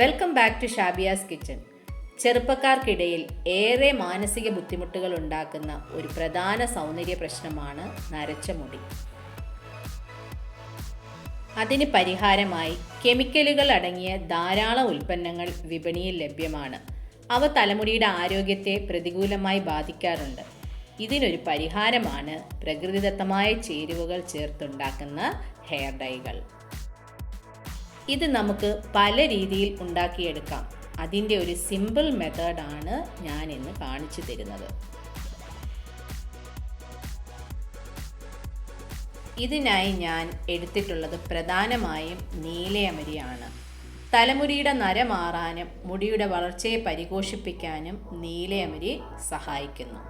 Welcome back to Shabiya's kitchen ചെറുപ്പക്കാർക്കിടയിൽ ഏറെ മാനസിക ബുദ്ധിമുട്ടുകൾ ഉണ്ടാക്കുന്ന ഒരു പ്രധാന സൗന്ദര്യ പ്രശ്നമാണ് നരച്ച മുടി. അതിന് പരിഹാരമായി കെമിക്കലുകൾ അടങ്ങിയ ധാരാളം ഉൽപ്പന്നങ്ങൾ വിപണിയിൽ ലഭ്യമാണ്. അവ തലമുടിയുടെ ആരോഗ്യത്തെ പ്രതികൂലമായി ബാധിക്കാറുണ്ട്. ഇതിനൊരു പരിഹാരമാണ് പ്രകൃതിദത്തമായ ചേരുവകൾ ചേർത്തുണ്ടാക്കുന്ന ഹെയർ ഡൈകൾ. ഇത് നമുക്ക് പല രീതിയിൽ ഉണ്ടാക്കിയെടുക്കാം. അതിന്റെ ഒരു സിമ്പിൾ മെത്തേഡാണ് ഞാൻ ഇന്ന് കാണിച്ചു തരുന്നത്. ഇതിനായി ഞാൻ എടുത്തിട്ടുള്ളത് പ്രധാനമായും നീലയമരിയാണ്. തലമുടിയുടെ നര മാറാനും മുടിയുടെ വളർച്ചയെ പരിപോഷിപ്പിക്കാനും നീലയമരി സഹായിക്കുന്നു.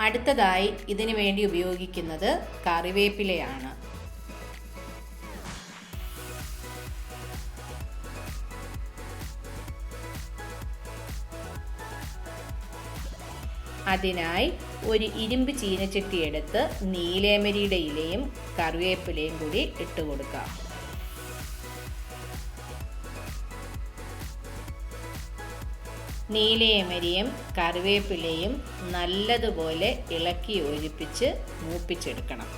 അടുത്തതായി ഇതിനു വേണ്ടി ഉപയോഗിക്കുന്നത് കറിവേപ്പിലയാണ്. അതിനായി ഒരു ഇരുമ്പ് ചീനച്ചട്ടി എടുത്ത് നീലേമരിയുടെ ഇലയും കറിവേപ്പിലയും കൂടി ഇട്ട് കൊടുക്കാം. നീലേമരിയും കറിവേപ്പിലയും നല്ലതുപോലെ ഇളക്കി യോജിപ്പിച്ച് മൂപ്പിച്ചെടുക്കണം.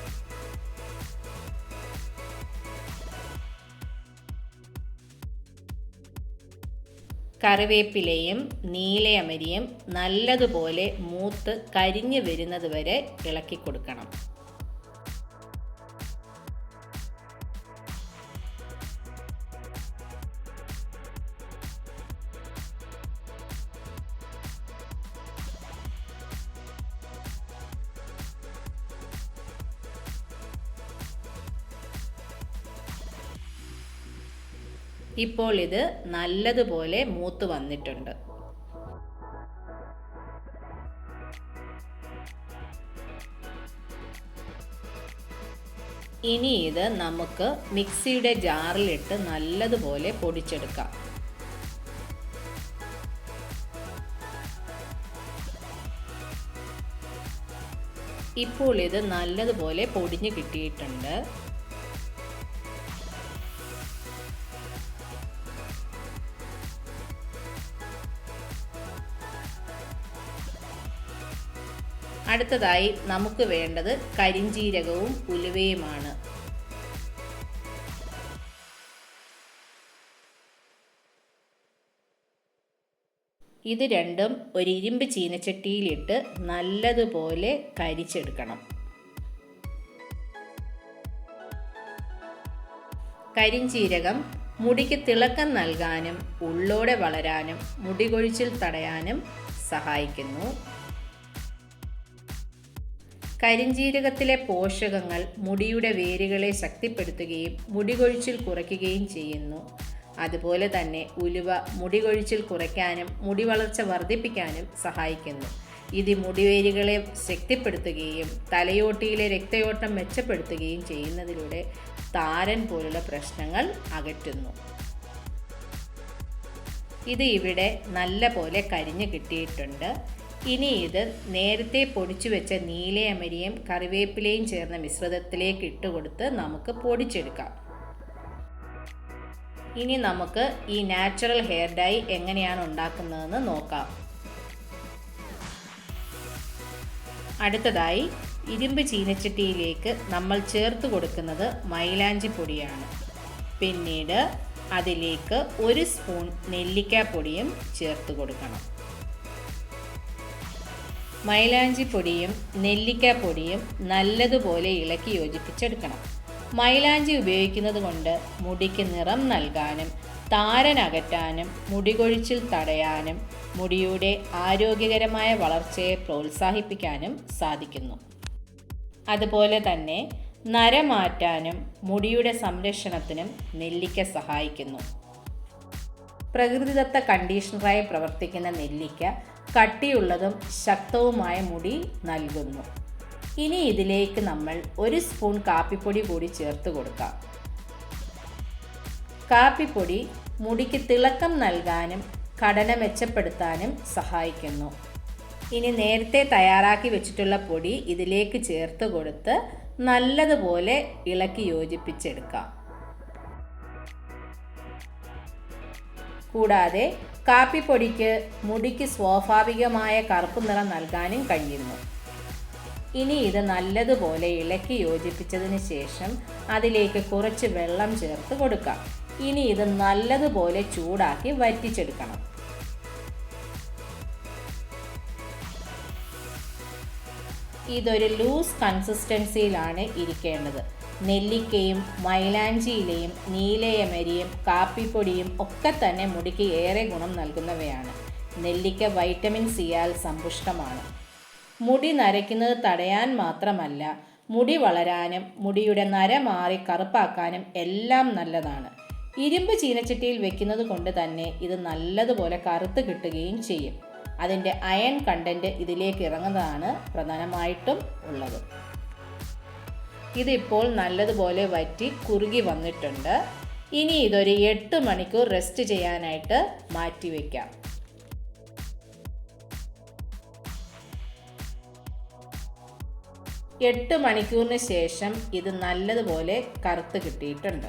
കറിവേപ്പിലയും നീലയമരിയും നല്ലതുപോലെ മൂത്ത് കരിഞ്ഞു വരുന്നത് വരെ ഇളക്കി കൊടുക്കണം. ഇപ്പോൾ ഇത് നല്ലതുപോലെ മൂത്ത് വന്നിട്ടുണ്ട്. ഇനി ഇത് നമുക്ക് മിക്സിയുടെ ജാറിലിട്ട് നല്ലതുപോലെ പൊടിച്ചെടുക്കാം. ഇപ്പോൾ ഇത് നല്ലതുപോലെ പൊടിഞ്ഞു കിട്ടിയിട്ടുണ്ട്. അടുത്തതായി നമുക്ക് വേണ്ടത് കരിഞ്ചീരകവും ഉലുവയുമാണ്. ഇത് രണ്ടും ഒരു ഇരുമ്പ് ചീനച്ചട്ടിയിലിട്ട് നല്ലതുപോലെ കരിച്ചെടുക്കണം. കരിഞ്ചീരകം മുടിക്ക് തിളക്കം നൽകാനും ഉള്ളോടെ വളരാനും മുടികൊഴിച്ചിൽ തടയാനും സഹായിക്കുന്നു. കരിഞ്ജീരകത്തിലെ പോഷകങ്ങൾ മുടിയുടെ വേരുകളെ ശക്തിപ്പെടുത്തുകയും മുടികൊഴിച്ചിൽ കുറയ്ക്കുകയും ചെയ്യുന്നു. അതുപോലെ തന്നെ ഉലുവ മുടികൊഴിച്ചിൽ കുറയ്ക്കാനും മുടി വളർച്ച വർദ്ധിപ്പിക്കാനും സഹായിക്കുന്നു. ഇത് മുടിവേരുകളെ ശക്തിപ്പെടുത്തുകയും തലയോട്ടിയിലെ രക്തയോട്ടം മെച്ചപ്പെടുത്തുകയും ചെയ്യുന്നതിലൂടെ താരൻ പോലുള്ള പ്രശ്നങ്ങൾ അകറ്റുന്നു. ഇത് ഇവിടെ നല്ല പോലെ കരിഞ്ഞു കിട്ടിയിട്ടുണ്ട്. ഇനി ഇത് നേരത്തെ പൊടിച്ചു വെച്ച നീലയമരിയും കറിവേപ്പിലയും ചേർന്ന മിശ്രിതത്തിലേക്ക് ഇട്ടുകൊടുത്ത് നമുക്ക് പൊടിച്ചെടുക്കാം. ഇനി നമുക്ക് ഈ നാച്ചുറൽ ഹെയർ ഡൈ എങ്ങനെയാണ് ഉണ്ടാക്കുന്നതെന്ന് നോക്കാം. അടുത്തതായി ഇരുമ്പ് ചീനച്ചട്ടിയിലേക്ക് നമ്മൾ ചേർത്ത് കൊടുക്കുന്നത് മൈലാഞ്ചി പൊടിയാണ്. പിന്നീട് അതിലേക്ക് ഒരു സ്പൂൺ നെല്ലിക്കാപ്പൊടിയും ചേർത്ത് കൊടുക്കണം. മൈലാഞ്ചി പൊടിയും നെല്ലിക്ക പൊടിയും നല്ലതുപോലെ ഇളക്കി യോജിപ്പിച്ചെടുക്കണം. മൈലാഞ്ചി ഉപയോഗിക്കുന്നത് കൊണ്ട് മുടിക്ക് നിറം നൽകാനും താരൻ അകറ്റാനും മുടി കൊഴിച്ചിൽ തടയാനും മുടിയുടെ ആരോഗ്യകരമായ വളർച്ചയെ പ്രോത്സാഹിപ്പിക്കാനും സാധിക്കുന്നു. അതുപോലെ തന്നെ നരമാറ്റാനും മുടിയുടെ സംരക്ഷണത്തിനും നെല്ലിക്ക സഹായിക്കുന്നു. പ്രകൃതിദത്ത കണ്ടീഷണറായി പ്രവർത്തിക്കുന്ന നെല്ലിക്ക കട്ടിയുള്ളതും ശക്തവുമായ മുടി നൽകുന്നു. ഇനി ഇതിലേക്ക് നമ്മൾ ഒരു സ്പൂൺ കാപ്പിപ്പൊടി കൂടി ചേർത്ത് കൊടുക്കാം. കാപ്പിപ്പൊടി മുടിക്ക് തിളക്കം നൽകാനും ഘടന മെച്ചപ്പെടുത്താനും സഹായിക്കുന്നു. ഇനി നേരത്തെ തയ്യാറാക്കി വെച്ചിട്ടുള്ള പൊടി ഇതിലേക്ക് ചേർത്ത് കൊടുത്ത് നല്ലതുപോലെ ഇളക്കി യോജിപ്പിച്ചെടുക്കാം. കൂടാതെ കാപ്പിപ്പൊടിക്ക് മുടിക്ക് സ്വാഭാവികമായ കറുപ്പ് നിറം നൽകാനും കഴിയുന്നു. ഇനി ഇത് നല്ലതുപോലെ ഇളക്കി യോജിപ്പിച്ചതിന് ശേഷം അതിലേക്ക് കുറച്ച് വെള്ളം ചേർത്ത് കൊടുക്കാം. ഇനി ഇത് നല്ലതുപോലെ ചൂടാക്കി വറ്റിച്ചെടുക്കണം. ഇതൊരു ലൂസ് കൺസിസ്റ്റൻസിയിലാണ് ഇരിക്കേണ്ടത്. നെല്ലിക്കയും മൈലാഞ്ചിയിലയും നീലയമരിയും കാപ്പിപ്പൊടിയും ഒക്കെ തന്നെ മുടിക്ക് ഏറെ ഗുണം നൽകുന്നവയാണ്. നെല്ലിക്ക വൈറ്റമിൻ സിയാൽ സമ്പുഷ്ടമാണ്. മുടി നരയ്ക്കുന്നത് തടയാൻ മാത്രമല്ല മുടി വളരാനും മുടിയുടെ നര മാറി കറുപ്പാക്കാനും എല്ലാം നല്ലതാണ്. ഇരുമ്പ് ചീനച്ചട്ടിയിൽ വെക്കുന്നത് കൊണ്ട് തന്നെ ഇത് നല്ലതുപോലെ കറുത്ത് കിട്ടുകയും ചെയ്യും. അതിന്റെ അയൺ കണ്ടന്റ് ഇതിലേക്ക് ഇറങ്ങുന്നതാണ് പ്രധാനമായിട്ടും ഉള്ളത്. ഇതിപ്പോൾ നല്ലതുപോലെ വറ്റി കുറുകി വന്നിട്ടുണ്ട്. ഇനി ഇതൊരു എട്ട് മണിക്കൂർ റെസ്റ്റ് ചെയ്യാനായിട്ട് മാറ്റി വയ്ക്കാം എട്ട് മണിക്കൂറിന് ശേഷം ഇത് നല്ലതുപോലെ കറുത്ത് കിട്ടിയിട്ടുണ്ട്.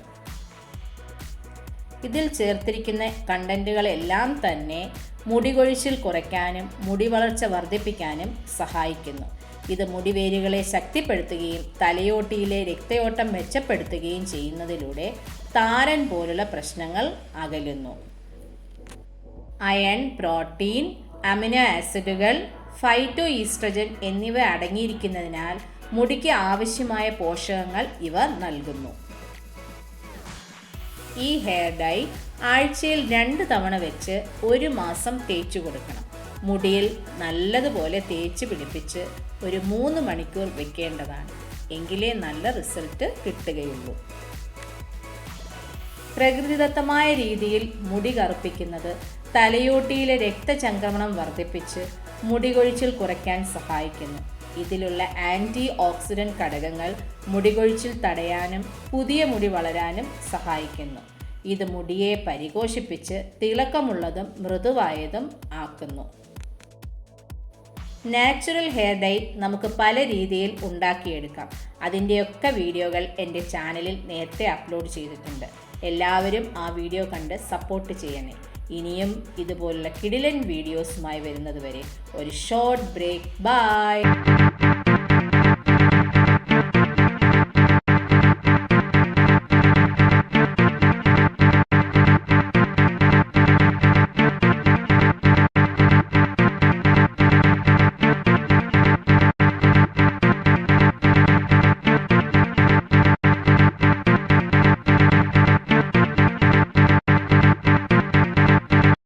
ഇതിൽ ചേർത്തിരിക്കുന്ന കണ്ടന്റുകളെല്ലാം തന്നെ മുടി കൊഴിച്ചിൽ കുറയ്ക്കാനും മുടി വളർച്ച വർദ്ധിപ്പിക്കാനും സഹായിക്കുന്നു. ഇത് മുടിവേരുകളെ ശക്തിപ്പെടുത്തുകയും തലയോട്ടിയിലെ രക്തയോട്ടം മെച്ചപ്പെടുത്തുകയും ചെയ്യുന്നതിലൂടെ താരൻ പോലുള്ള പ്രശ്നങ്ങൾ അകലുന്നു. അയൺ പ്രോട്ടീൻ അമിനോ ആസിഡുകൾ ഫൈറ്റോ ഈസ്ട്രജൻ എന്നിവ അടങ്ങിയിരിക്കുന്നതിനാൽ മുടിക്ക് ആവശ്യമായ പോഷകങ്ങൾ ഇവ നൽകുന്നു. ഈ ഹെയർ ഡൈ ആഴ്ചയിൽ രണ്ട് തവണ വെച്ച് ഒരു മാസം തേച്ചു കൊടുക്കണം മുടിയിൽ നല്ലതുപോലെ തേച്ച് പിടിപ്പിച്ച് ഒരു മൂന്ന് മണിക്കൂർ വെക്കേണ്ടതാണ്. എങ്കിലേ നല്ല റിസൾട്ട് കിട്ടുകയുള്ളൂ. പ്രകൃതിദത്തമായ രീതിയിൽ മുടി കറുപ്പിക്കുന്നത് തലയോട്ടിയിലെ രക്തചംക്രമണം വർദ്ധിപ്പിച്ച് മുടി കൊഴിച്ചിൽ കുറയ്ക്കാൻ സഹായിക്കുന്നു. ഇതിലുള്ള ആന്റി ഓക്സിഡന്റ് ഘടകങ്ങൾ മുടികൊഴിച്ചിൽ തടയാനും പുതിയ മുടി വളരാനും സഹായിക്കുന്നു. ഇത് മുടിയെ പരിപോഷിപ്പിച്ച് തിളക്കമുള്ളതും മൃദുവായതും ആക്കുന്നു. നാച്ചുറൽ ഹെയർ ഡൈ നമുക്ക് പല രീതിയിൽ ഉണ്ടാക്കിയെടുക്കാം. അതിന്റെയൊക്കെ വീഡിയോകൾ എന്റെ ചാനലിൽ നേരത്തെ അപ്ലോഡ് ചെയ്തിട്ടുണ്ട്. എല്ലാവരും ആ വീഡിയോ കണ്ട് സപ്പോർട്ട് ചെയ്യണേ. ഇനിയും ഇതുപോലുള്ള കിടിലൻ വീഡിയോസുമായി വരുന്നത് വരെ ഒരു ഷോർട്ട് ബ്രേക്ക് ബൈ